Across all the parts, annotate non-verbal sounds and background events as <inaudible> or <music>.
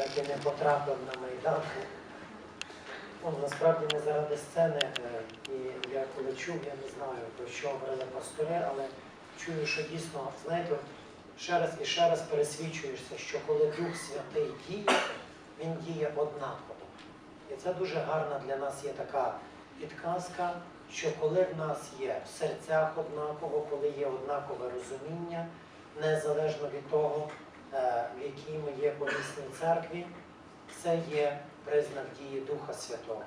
так і не потрапив на Майдан. Ну, насправді не заради сцени. е, І я коли чув, я не знаю, про що говорили пастори, але чую, що дійсно, знаєте, ще раз і ще раз пересвідчуєшся, що коли Дух Святий діє, він діє однаково. І це дуже гарна для нас є така підказка, що коли в нас є в серцях однаково, коли є однакове розуміння, незалежно від того, в якій ми є помісній церкві, це є признак дії Духа Святого.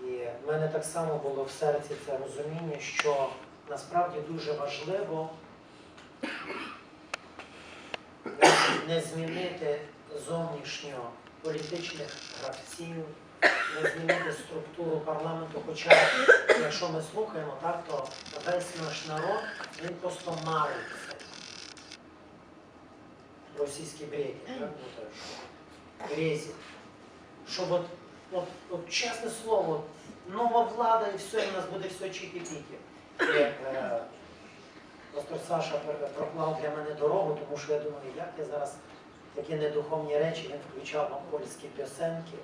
І в мене так само було в серці це розуміння, що насправді дуже важливо не змінити зовнішньо політичних гравців, не змінити структуру парламенту. Хоча, якщо ми слухаємо, так, то весь наш народ він просто мариться. Бреки, так? Ну, то що? Грезі. Щоб от, чесне слово, нова влада і все, і в нас буде все чікі-піки. І, е, Пастор Саша проклав для мене дорогу, тому що я думаю, як я зараз такі недуховні речі, він включав вам польські пісеньки.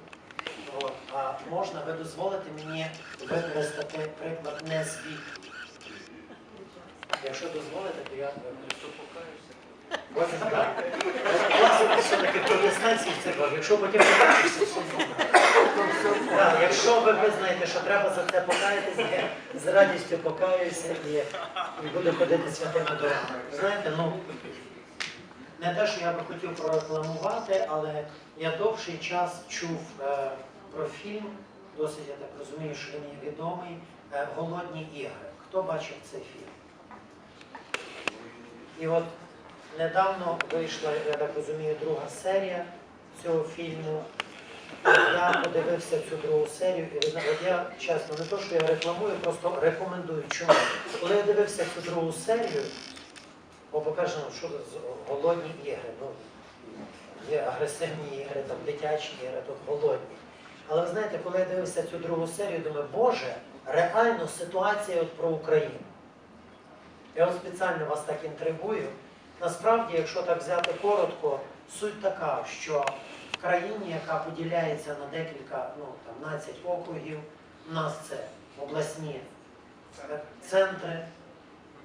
От. А можна ви дозволите мені використати приклад не свій. Якщо дозволите, то я Якщо потім. Так, Якщо ви визнаєте, що треба за це покаятися, я з радістю покаюся і, і буду ходити святими дорогами. Знаєте, ну не те, що я би хотів прорекламувати, але я довший час чув е, про фільм, досить я так розумію, що він є відомий, е, Голодні ігри. Хто бачив цей фільм? І от недавно вийшла, я так розумію, друга серія цього фільму. Я подивився цю другу серію, і я чесно, не то, що я рекламую, просто рекомендую. Чому? Коли я дивився цю другу серію, бо покажемо, що голодні ігри. Ну, є агресивні ігри, там дитячі ігри, тут голодні. Але ви знаєте, коли я дивився цю другу серію, думаю, Боже, реально ситуація от про Україну. Я от спеціально вас так інтригую. Насправді, якщо так взяти коротко, суть така, що в країні, яка поділяється на декілька, ну там 12 округів, у нас це обласні центри.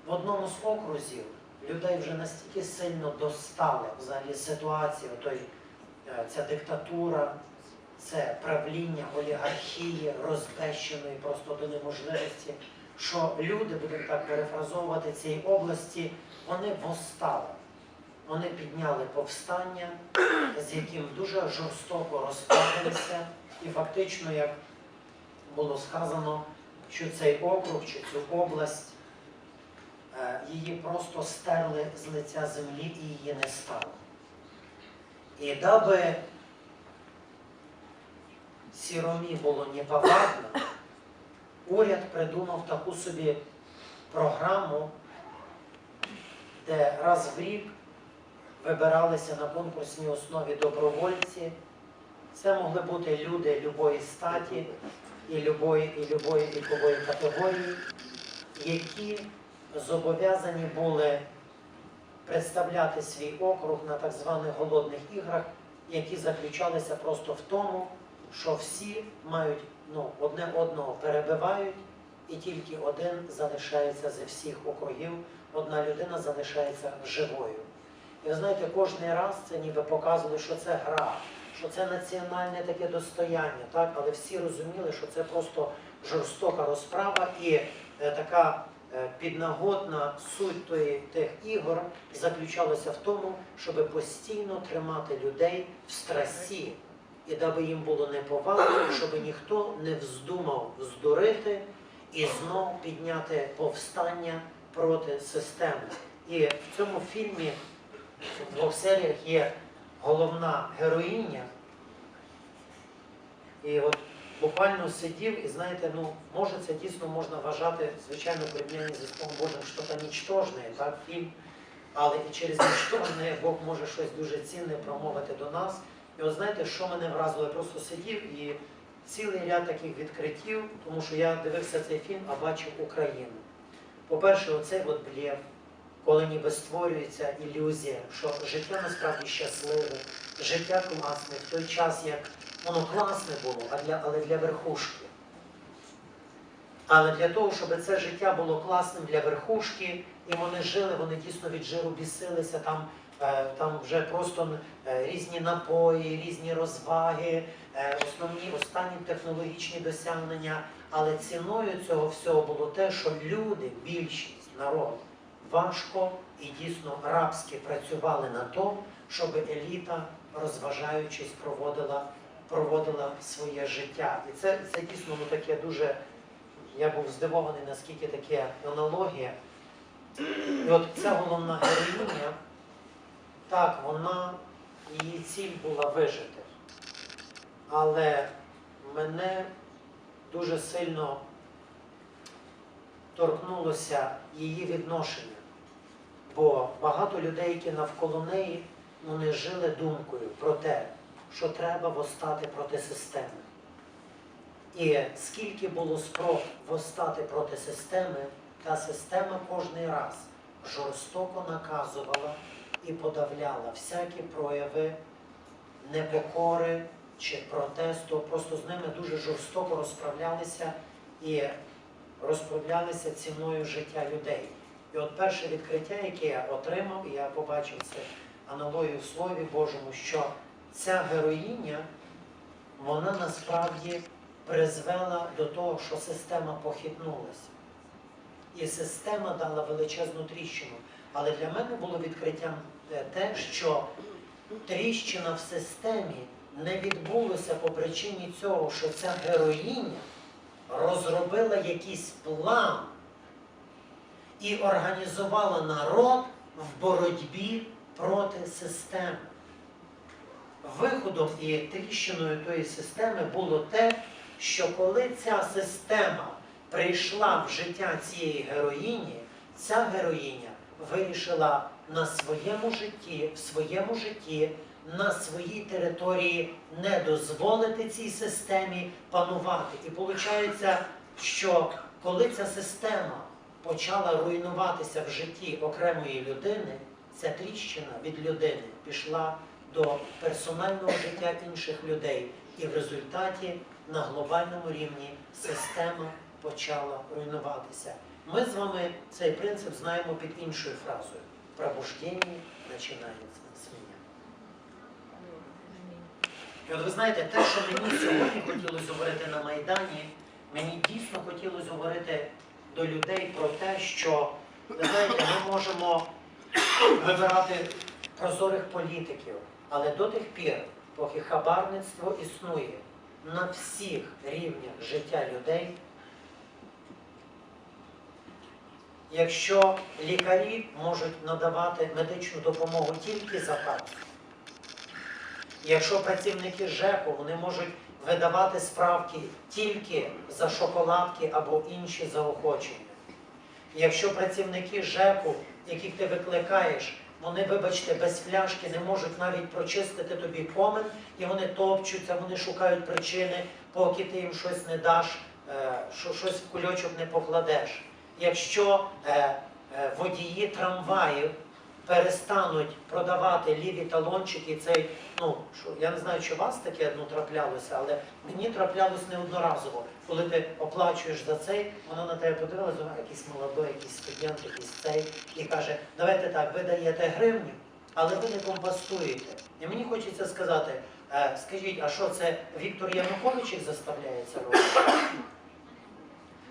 В одному з окрузів людей вже настільки сильно достала взагалі ситуація, той, е, ця диктатура, це правління олігархії, розбещеної просто до неможливості, що люди, будемо так перефразовувати, цієї області, вони восстали. Вони підняли повстання, з яким дуже жорстоко розправилися, і фактично, як було сказано, що цей округ чи цю область е, її просто стерли з лиця землі і її не стало. І даби сіромі було неповадно, уряд придумав таку собі програму, де раз в рік вибиралися на конкурсній основі добровольці. Це могли бути люди любої статі і любої, і любої вікової категорії, які зобов'язані були представляти свій округ на так званих голодних іграх, які заключалися просто в тому, що всі мають ну, одне одного перебивають, і тільки один залишається зі всіх округів, одна людина залишається живою. І ви знаєте, кожен раз це ніби показували, що це гра, що це національне таке достояння, так? але всі розуміли, що це просто жорстока розправа і е, така е, піднагодна суть тої, тих ігор заключалася в тому, щоб постійно тримати людей в стресі, і даби їм було неповадно, щоб ніхто не вздумав здурити і знов підняти повстання проти системи. І в цьому фільмі в двох серіях є головна героїня. І от буквально сидів і знаєте, ну може це дійсно можна вважати, звичайно, порівняння зі Словом Божим, що це нічтожне, так, фільм. Але і через нічтожне Бог може щось дуже цінне промовити до нас. І от знаєте, що мене вразило? Я просто сидів і цілий ряд таких відкриттів, тому що я дивився цей фільм, а бачив Україну. По-перше, оцей от блєв, коли ніби створюється ілюзія, що життя насправді щасливе, життя класне, в той час, як воно класне було, а для, але для верхушки. Але для того, щоб це життя було класним для верхушки, і вони жили, вони дійсно від жиру бісилися, там, там вже просто е, різні напої, різні розваги, е, основні останні технологічні досягнення. Але ціною цього всього було те, що люди, більшість, народ, важко і дійсно рабськи працювали на то, щоб еліта, розважаючись, проводила, проводила своє життя. І це, це дійсно ну, таке дуже. Я був здивований, наскільки таке аналогія. І от ця головна героїня, так, вона, її ціль була вижити. Але мене дуже сильно торкнулося її відношення. Бо багато людей, які навколо неї, вони жили думкою про те, що треба восстати проти системи. І скільки було спроб восстати проти системи, та система кожний раз жорстоко наказувала і подавляла всякі прояви непокори чи протесту. Просто з ними дуже жорстоко розправлялися і розправлялися ціною життя людей. І от перше відкриття, яке я отримав, і я побачив це аналогію в Слові Божому, що ця героїня, вона насправді призвела до того, що система похитнулася. І система дала величезну тріщину. Але для мене було відкриттям е, те, що тріщина в системі не відбулася по причині цього, що ця героїня розробила якийсь план і організувала народ в боротьбі проти системи. Виходом і тріщиною тої системи було те, що коли ця система прийшла в життя цієї героїні, ця героїня вирішила на своєму житті, в своєму житті, на своїй території не дозволити цій системі панувати. І виходить, що коли ця система почала руйнуватися в житті окремої людини, ця тріщина від людини пішла до персонального життя інших людей. І в результаті на глобальному рівні система почала руйнуватися. Ми з вами цей принцип знаємо під іншою фразою. Пробуждення починається з мене. І от ви знаєте, те, що мені сьогодні хотілося говорити на Майдані, мені дійсно хотілося говорити до людей про те, що ви знаєте, ми можемо вибирати прозорих політиків, але до тих пір, поки хабарництво існує на всіх рівнях життя людей, якщо лікарі можуть надавати медичну допомогу тільки за карту, якщо працівники ЖЕКу вони можуть видавати справки тільки за шоколадки або інші заохочення, якщо працівники ЖЕКу, яких ти викликаєш, вони, вибачте, без фляшки не можуть навіть прочистити тобі комен, і вони топчуться, вони шукають причини, поки ти їм щось не даш, е, щось в кульочок не покладеш. Якщо е, е, водії трамваїв перестануть продавати ліві талончики, цей, ну що я не знаю, чи у вас таке ну, траплялося, але мені траплялось неодноразово. Коли ти оплачуєш за цей, вона на тебе подивилася, якийсь молодой, якийсь студент, якийсь цей, і каже, давайте так, ви даєте гривню, але ви не компостуєте. І мені хочеться сказати, е, скажіть, а що це Віктор Янукович їх заставляє це робити?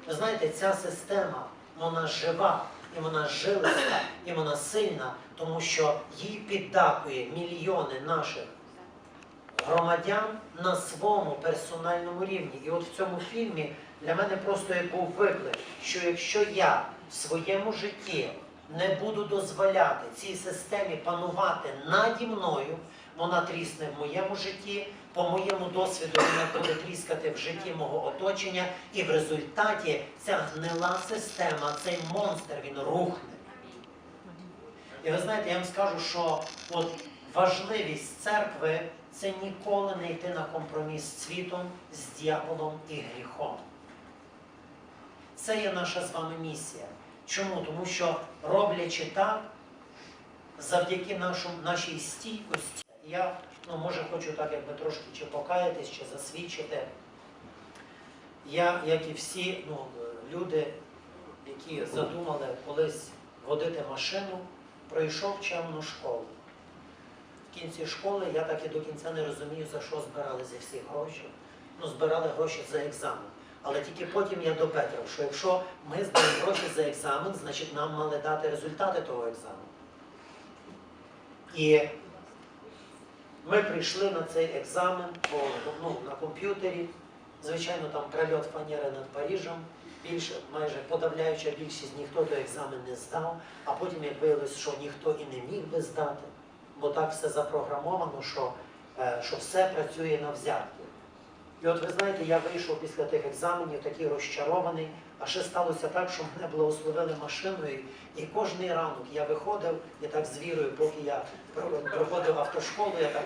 Ви знаєте, ця система, вона жива, і вона жилиста, і вона сильна, тому що їй піддакує мільйони наших громадян на своєму персональному рівні. І от в цьому фільмі для мене просто як був виклик, що якщо я в своєму житті не буду дозволяти цій системі панувати наді мною, вона трісне в моєму житті, по моєму досвіду вона буде тріскати в житті мого оточення, і в результаті ця гнила система, цей монстр, він рухне. І ви знаєте, я вам скажу, що от важливість церкви це ніколи не йти на компроміс з світом, з дьяволом і гріхом. Це є наша з вами місія. Чому? Тому що роблячи так, завдяки нашому, нашій стійкості, я ну, може хочу так, якби трошки чи покаятись, чи засвідчити. Я, як і всі ну, люди, які задумали колись водити машину, пройшов чемну школу. В кінці школи я так і до кінця не розумію, за що збирали зі всіх гроші. Ну, збирали гроші за екзамен. Але тільки потім я допетрив, що якщо ми здаємо гроші за екзамен, значить нам мали дати результати того екзамену. І ми прийшли на цей екзамен по, ну, на комп'ютері. Звичайно, там прильот фанери над Парижем. Більше, майже подавляюча більшість ніхто той екзамен не здав, а потім як виявилось, що ніхто і не міг би здати, бо так все запрограмовано, що, е, що все працює на взятки. І от ви знаєте, я вийшов після тих екзаменів такий розчарований, а ще сталося так, що мене благословили машиною, і кожний ранок я виходив, і так з вірою, поки я про- проходив автошколу, я так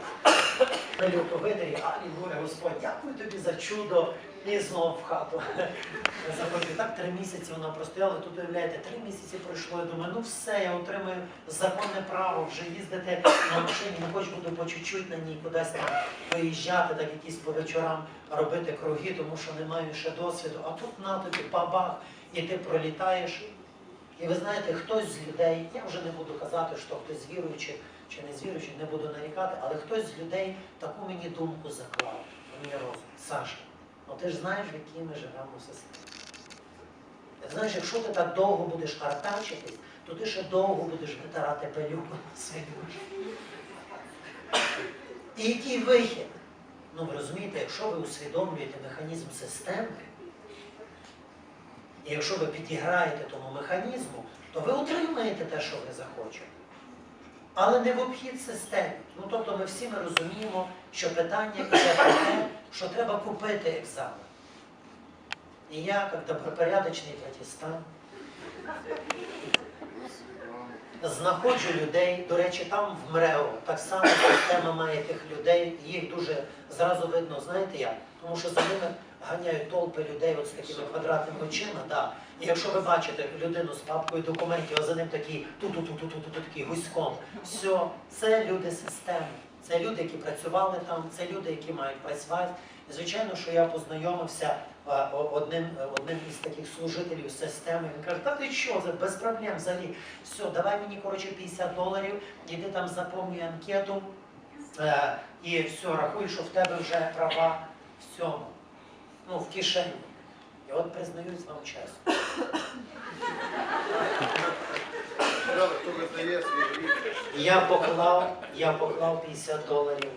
пилю по видері, алілуя, Господь, дякую тобі за чудо, і знов в хату. Я <laughs> заходжу, так три місяці вона простояла, тут уявляєте, три місяці пройшло, я думаю, ну все, я отримаю законне право вже їздити на машині, не хоч буду по чуть-чуть на ній кудись там виїжджати, так якісь по вечорам робити круги, тому що не маю ще досвіду. А тут на тобі бабах, і ти пролітаєш. І ви знаєте, хтось з людей, я вже не буду казати, що хтось з чи не з не буду нарікати, але хтось з людей таку мені думку заклав, мені розум. Саша, ну ти ж знаєш, в якій ми живемо системі. Знаєш, якщо ти так довго будеш артачитись, то ти ще довго будеш витирати пилюку на свою. І який вихід? Ну ви розумієте, якщо ви усвідомлюєте механізм системи, і якщо ви підіграєте тому механізму, то ви отримаєте те, що ви захочете. Але не в обхід системи. Ну тобто ми всі ми розуміємо, що питання йде про те, що треба купити екзамен. І я, як добропорядочний протестант, знаходжу людей, до речі, там в МРЕО так само система має тих людей, їх дуже зразу видно, знаєте як? Тому що за ними ганяють толпи людей от з такими квадратними очима, да. І якщо ви бачите людину з папкою документів, а за ним такі ту-ту-ту-ту-ту, такий гуськом, все, це люди системи. Це люди, які працювали там, це люди, які мають працювати. І звичайно, що я познайомився е, одним, е, одним із таких служителів системи. Він каже, та ти що, без проблем взагалі. Все, давай мені коротше 50 доларів, іди там заповнюй анкету е, і все, рахуй, що в тебе вже права в цьому, ну, в кишені. І от признаюсь вам чесно. Гріх. Я поклав, я поклав 50 доларів,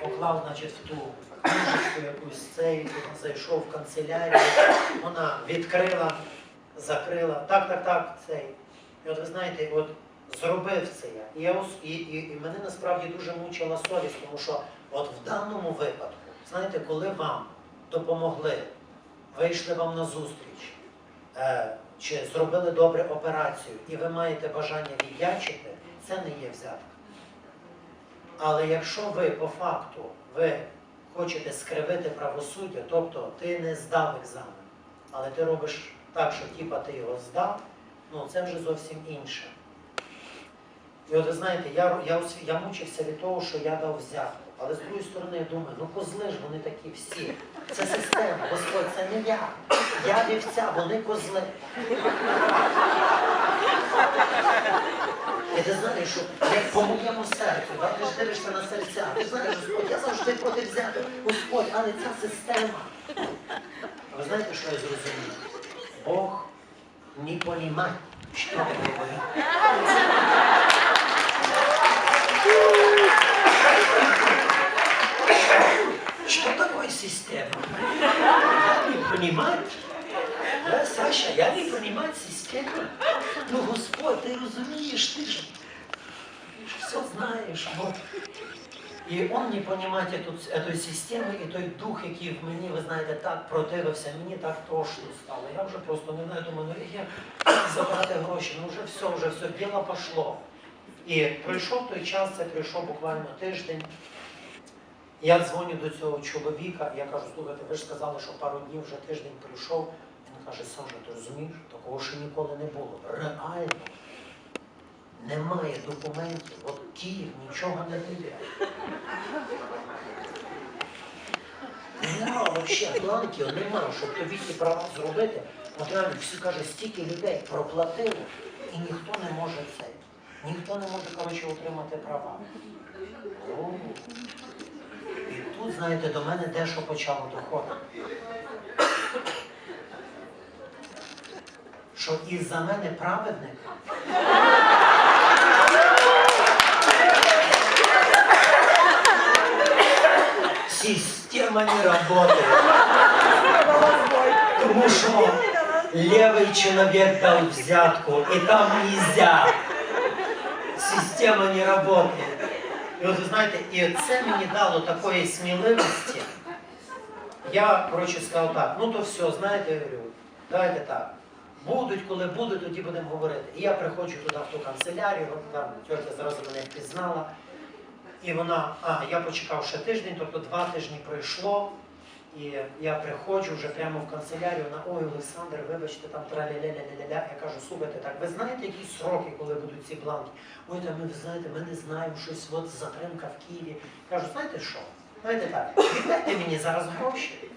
поклав, значить, в ту книжечку якусь цей, зайшов в канцелярію, вона відкрила, закрила, так, так, так, цей. І от ви знаєте, от зробив це я. І, я і, і, і мене насправді дуже мучила совість, тому що от в даному випадку, знаєте, коли вам допомогли, вийшли вам на зустріч, е, чи зробили добре операцію, і ви маєте бажання віддячити, це не є взятка. Але якщо ви по факту ви хочете скривити правосуддя, тобто ти не здав екзамен, але ти робиш так, що типа ти його здав, ну це вже зовсім інше. І от ви знаєте, я, я, я мучився від того, що я дав взятку. Але з другої сторони я думаю, ну козли ж вони такі всі. Це система, Господь, це не я. Я вівця, вони козли. І ти знаєш, що як по моєму серцю, да, ти ж дивишся на серця, ти знаєш, Господь, я завжди проти взяти. Господь, але ця система. А ви знаєте, що я зрозумів? Бог не понімає, що ви говорите. Что такое система? Я не понимаю. Да, Саша, я не понимаю систему. Ну, Господь, ти розумієш, ти ж, ти ж все знаєш. Вот. І він не тут цієї системи, і той дух, який в мені, ви знаєте, так противився, мені так тошно стало. Я вже просто не знаю, думаю, ну як я забрати гроші, ну вже все, вже все, діло пішло. І пройшов той час, це пройшов буквально тиждень. Я дзвоню до цього чоловіка, я кажу, слухайте, ви ж сказали, що пару днів вже тиждень пройшов. Він каже, Саша, ти розумієш, такого ще ніколи не було. Реально. Немає документів, от Київ нічого не дає. Нема взагалі бланків, нема, щоб тобі ті права зробити. От реально всі каже, стільки людей проплатило, і ніхто не може це. Ніхто не може, коротше, отримати права. О. І тут, знаєте, до мене дещо почало доходити. Що із-за мене праведника система не работает. Тому що левый человек дал взятку, и там нельзя. Система не работает. І от ви знаєте, і це мені дало такої сміливості. Я, коротше, сказав так, ну то все, знаєте, я говорю, давайте так. Будуть, коли будуть, тоді будемо говорити. І я приходжу туди в ту канцелярію, там тьотя зразу мене впізнала. І вона, а, я почекав ще тиждень, тобто два тижні пройшло. І я приходжу вже прямо в канцелярію, вона, ой, Олександр, вибачте, там траля-ля-ля-ля-ля. Я кажу, слухайте, так, ви знаєте, які сроки, коли будуть ці бланки? Ой, там ви знаєте, ми не знаємо, щось от затримка в Києві. Кажу, знаєте що? Знаєте так, віддайте мені зараз гроші,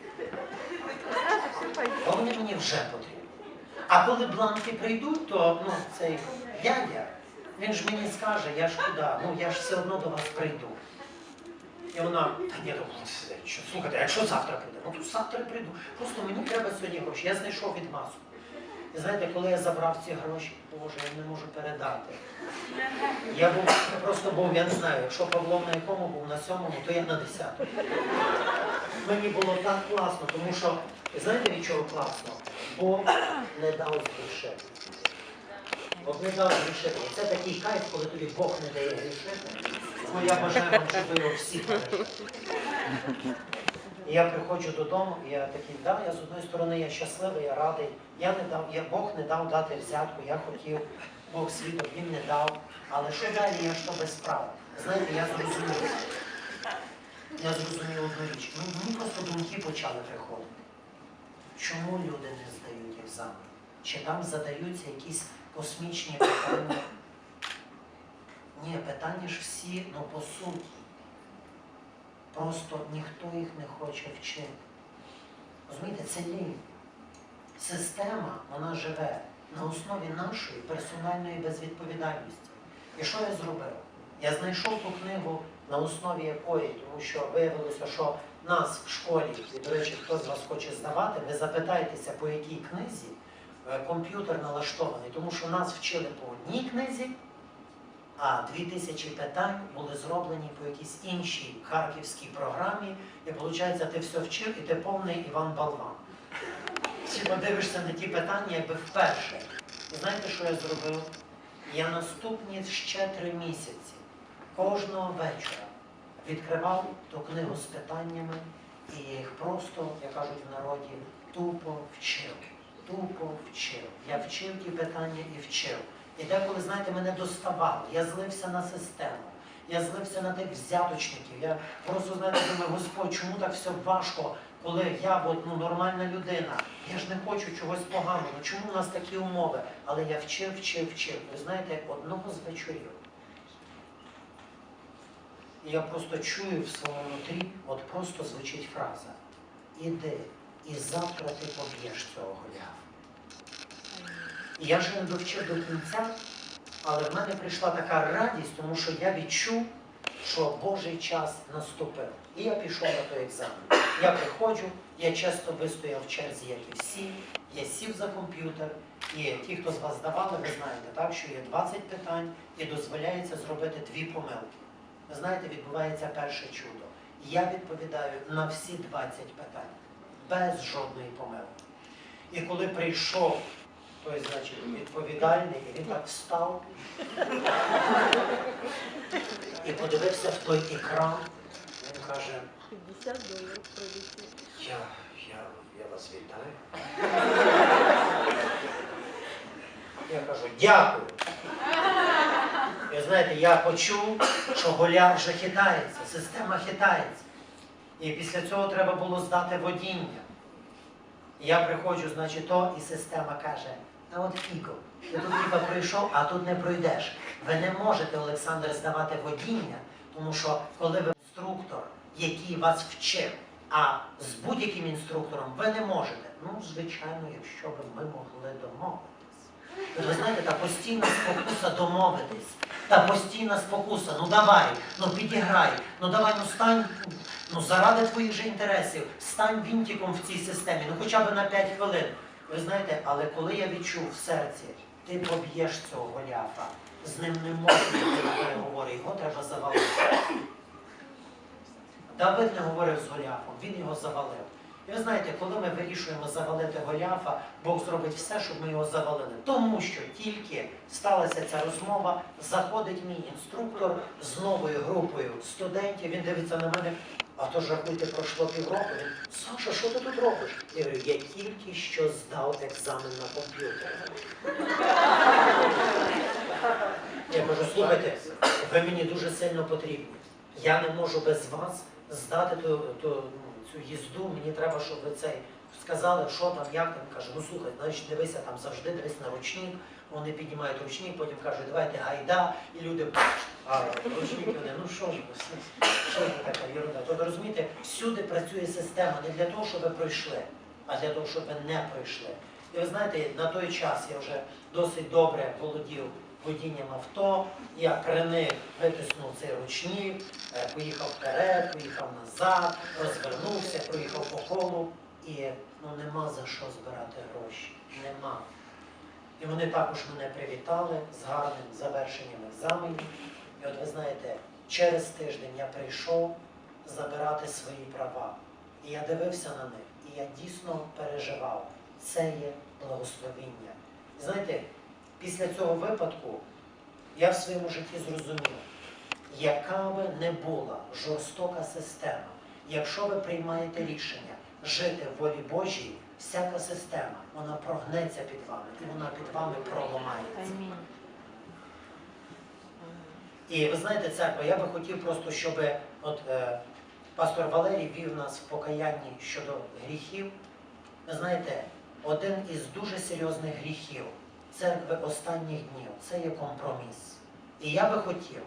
вони мені вже потрібні. А коли бланки прийдуть, то ну, цей дядя, він ж мені скаже, я ж куди, ну я ж все одно до вас прийду. І вона, та ні, ну, що, слухайте, якщо завтра прийде? Ну то завтра прийду. Просто мені треба сьогодні гроші. Я знайшов відмазку. І знаєте, коли я забрав ці гроші, боже, я не можу передати. Я був я просто був, я не знаю, якщо Павло на якому був на сьомому, то я на десятому. Мені було так класно, тому що, знаєте від чого класно? Бог не дав грішити. От не дав грішити. Це такий кайф, коли тобі Бог не дає грішити. Тому я бажаю вам, щоб ви його всі я приходжу додому, і я такий, да, я з одної сторони я щасливий, я радий. Я не дав, я, Бог не дав дати взятку, я хотів, Бог свідок, він не дав. Але що далі, я то без права. Знаєте, я зрозумів. Я зрозумів одну річ. Мені просто думки почали приходити. Чому люди не здають екзамен? Чи там задаються якісь космічні питання? Ні, питання ж всі, ну по суті. Просто ніхто їх не хоче вчити. Розумієте, це лінь. Система, вона живе на основі нашої персональної безвідповідальності. І що я зробив? Я знайшов ту книгу, на основі якої, тому що виявилося, що нас в школі, і, до речі, хто з вас хоче здавати, ви запитаєтеся, по якій книзі е, комп'ютер налаштований, тому що нас вчили по одній книзі, а 2000 питань були зроблені по якійсь іншій харківській програмі, і виходить, ти все вчив, і ти повний Іван Балван. Чи подивишся на ті питання, якби вперше. І знаєте, що я зробив? Я наступні ще три місяці кожного вечора відкривав ту книгу з питаннями і я їх просто, як кажуть в народі, тупо вчив. Тупо вчив. Я вчив ті питання і вчив. І деколи, знаєте, мене доставало. Я злився на систему. Я злився на тих взяточників. Я просто знаєте, думаю, Господь, чому так все важко, коли я от, ну, нормальна людина. Я ж не хочу чогось поганого. Чому у нас такі умови? Але я вчив, вчив, вчив. Ви знаєте, як одного з вечорів. І я просто чую в своєму нутрі, от просто звучить фраза. Іди, і завтра ти поб'єш цього голява. Я вже не довчив до кінця, але в мене прийшла така радість, тому що я відчув, що Божий час наступив. І я пішов на той екзамен. Я приходжу, я часто вистояв в черзі, як і всі. Я сів за комп'ютер, і ті, хто з вас здавали, ви знаєте, так, що є 20 питань і дозволяється зробити дві помилки. Ви знаєте, відбувається перше чудо. Я відповідаю на всі 20 питань, без жодної помилки. І коли прийшов той, значить, відповідальний, і він так встав і подивився в той екран, він каже, 50 доларів пролетіло. я, я, я вас вітаю. Я кажу, дякую. І знаєте, я почув, що голяр вже хитається, система хитається. І після цього треба було здати водіння. Я приходжу, значить, то, і система каже, а от фіго, ти тут типа прийшов, а тут не пройдеш. Ви не можете, Олександр, здавати водіння, тому що коли ви інструктор, який вас вчив, а з будь-яким інструктором ви не можете. Ну, звичайно, якщо б ми могли домовитись. Ви знаєте, та постійна спокуса домовитись, та постійна спокуса, ну давай, ну підіграй, ну давай, ну стань, ну заради твоїх же інтересів, стань вінтиком в цій системі, ну хоча б на 5 хвилин. Ви знаєте, але коли я відчув в серці, ти поб'єш цього Голіафа, з ним не можна йти переговори, його треба завалити. Давид не говорив з Голіафом, він його завалив. І ви знаєте, коли ми вирішуємо завалити Голіафа, Бог зробить все, щоб ми його завалили. Тому що тільки сталася ця розмова, заходить мій інструктор з новою групою студентів, він дивиться на мене, а то ж рахуйте, пройшло півроку. Саша, що ти тут робиш? Я говорю, я тільки що здав екзамен на комп'ютер. Я кажу, слухайте, ви мені дуже сильно потрібні. Я не можу без вас здати ту, ту, цю їзду, мені треба, щоб ви цей сказали, що там, як там. Каже, ну слухай, значить дивися там завжди, дивись на ручник. Вони піднімають ручник, потім кажуть, давайте гайда, і люди, а ручники вони, ну що ж, що це така Тобто розумієте, всюди працює система не для того, щоб ви пройшли, а для того, щоб ви не пройшли. І ви знаєте, на той час я вже досить добре володів водінням авто, я приник, витиснув цей ручник, е, поїхав вперед, поїхав назад, розвернувся, проїхав по колу і ну нема за що збирати гроші. Нема. І вони також мене привітали з гарним завершенням екзаменів. І от ви знаєте, через тиждень я прийшов забирати свої права. І я дивився на них, і я дійсно переживав. Це є благословіння. Знаєте, після цього випадку я в своєму житті зрозумів, яка би не була жорстока система, якщо ви приймаєте рішення жити в волі Божій, всяка система, вона прогнеться під вами, і вона під вами проламається. І ви знаєте, церква, я би хотів просто, щоб от, е, пастор Валерій вів нас в покаянні щодо гріхів. Ви знаєте, один із дуже серйозних гріхів церкви останніх днів це є компроміс. І я би хотів,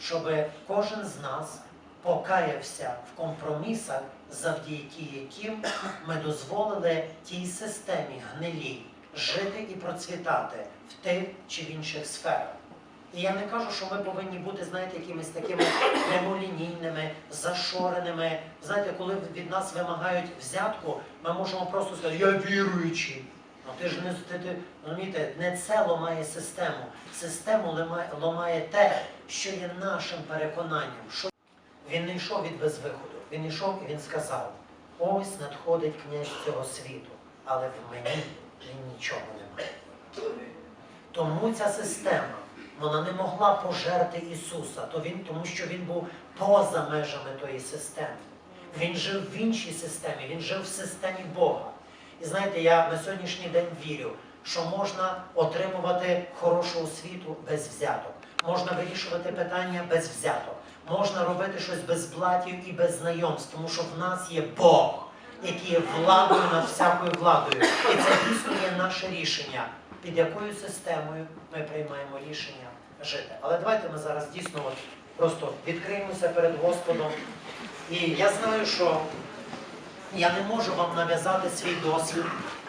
щоб кожен з нас покаявся в компромісах, завдяки яким ми дозволили тій системі гнилій жити і процвітати в тих чи в інших сферах. І я не кажу, що ми повинні бути, знаєте, якимись такими прямолінійними, зашореними. Знаєте, коли від нас вимагають взятку, ми можемо просто сказати, я віруючий. Ну ти ж не ти, ти, розумієте, не це ламає систему. Систему ламає, ламає те, що є нашим переконанням. Що він не йшов від безвиходу. Він йшов і він сказав: ось надходить князь цього світу, але в мені він нічого немає. Тому ця система вона не могла пожерти Ісуса, то він, тому що Він був поза межами тої системи. Він жив в іншій системі, він жив в системі Бога. І знаєте, я на сьогоднішній день вірю, що можна отримувати хорошу освіту без взяток, можна вирішувати питання без взяток, можна робити щось без блатів і без знайомств, тому що в нас є Бог, який є владою над всякою владою. І це дійсно є наше рішення, під якою системою ми приймаємо рішення жити. Але давайте ми зараз дійсно от просто відкриємося перед Господом. І я знаю, що я не можу вам нав'язати свій досвід.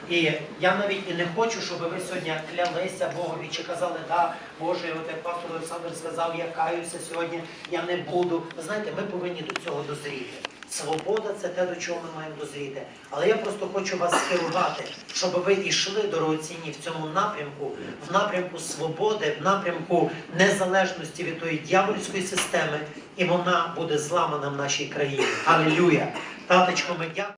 І я навіть і не хочу, щоб ви сьогодні клялися Богові чи казали, да, Боже, от як пастор Олександр сказав, я каюся сьогодні, я не буду. Ви знаєте, ми повинні до цього дозріти. Свобода це те, до чого ми маємо дозріти. Але я просто хочу вас скерувати, щоб ви йшли дорогоцінні в цьому напрямку, в напрямку свободи, в напрямку незалежності від тої дьявольської системи, і вона буде зламана в нашій країні. Алілюя! Таточко, ми дякуємо.